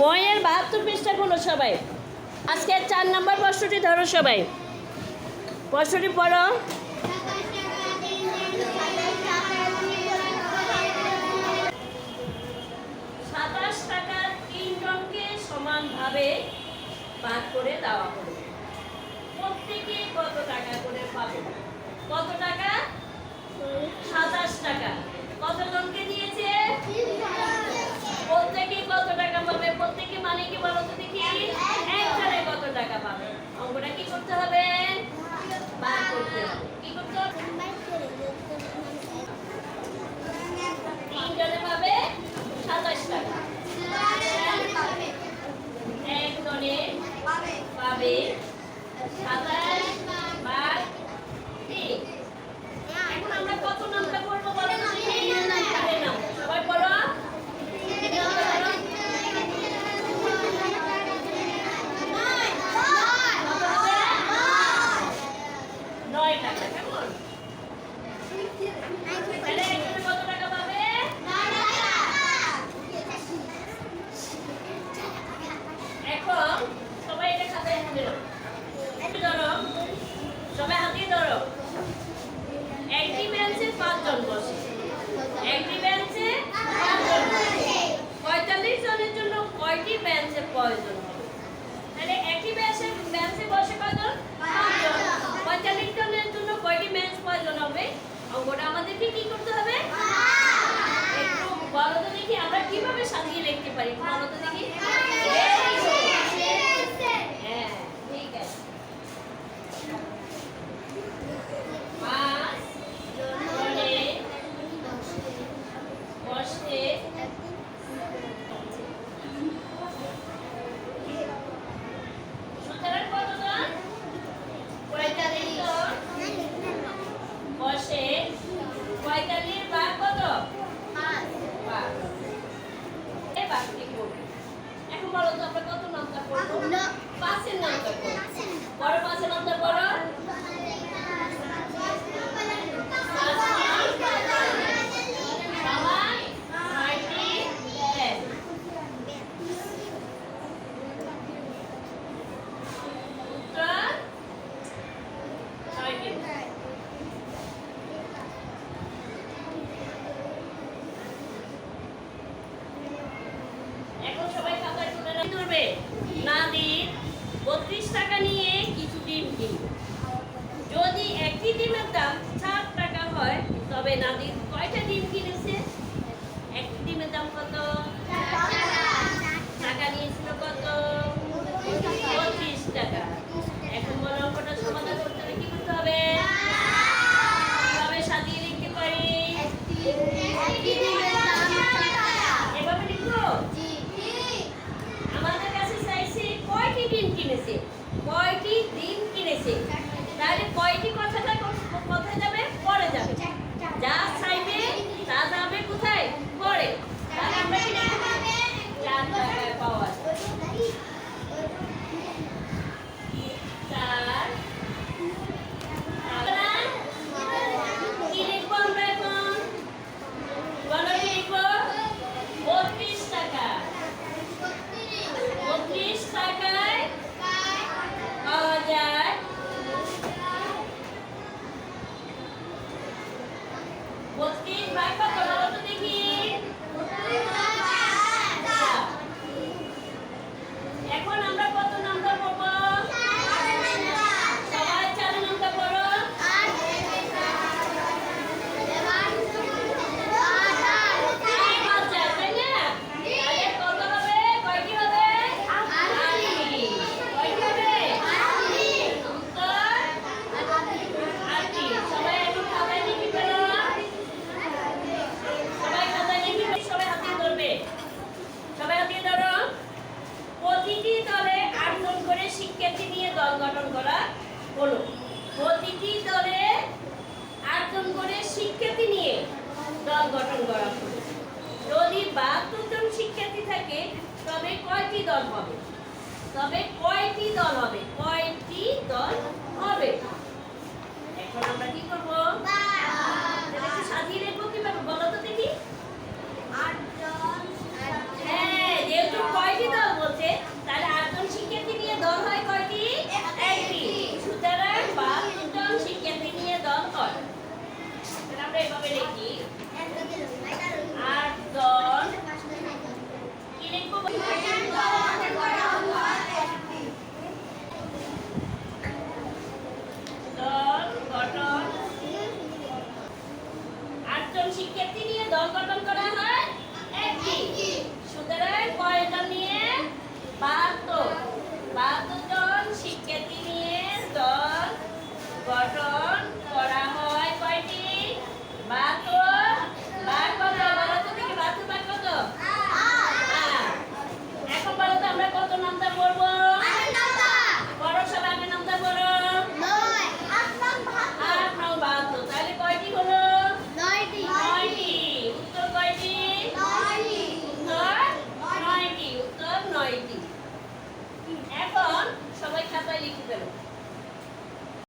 বইয়ের বাহাত্তর পৃষ্ঠা খুলো সবাই। আজকে চার নম্বর প্রশ্নটি ধরো সবাই। প্রশ্নটি পড়ো। জন বসে একটি বেঞ্চে পঁয়তাল্লিশ জনের জন্য কয়টি বেঞ্চের প্রয়োজন? হবে তাহলে একটি বেঞ্চে বেঞ্চে বসে কয়জন? পঁয়তাল্লিশ জনের জন্য কয়টি বেঞ্চ প্রয়োজন হবে? অঙ্কটা আমাদেরকে কি করতে হবে? একটু বলো তো দেখি আমরা কীভাবে সাজিয়ে লিখতে পারি? বলো তো দেখি। পাঁচের নামটা পড়ো পরে পাঁচের নামটা পড়ো ডিমের দাম সাত টাকা হয়, তবে নাদির কয়টা ডিম কিনেছে? এক ডিমের দাম কত? টাকা নিয়েছিল কত? পঁচিশ টাকা। এখন বলো অঙ্কটা সমাধান তবে কয়টি দল হবে? কয়টি দল হবে? এখন আমরা কি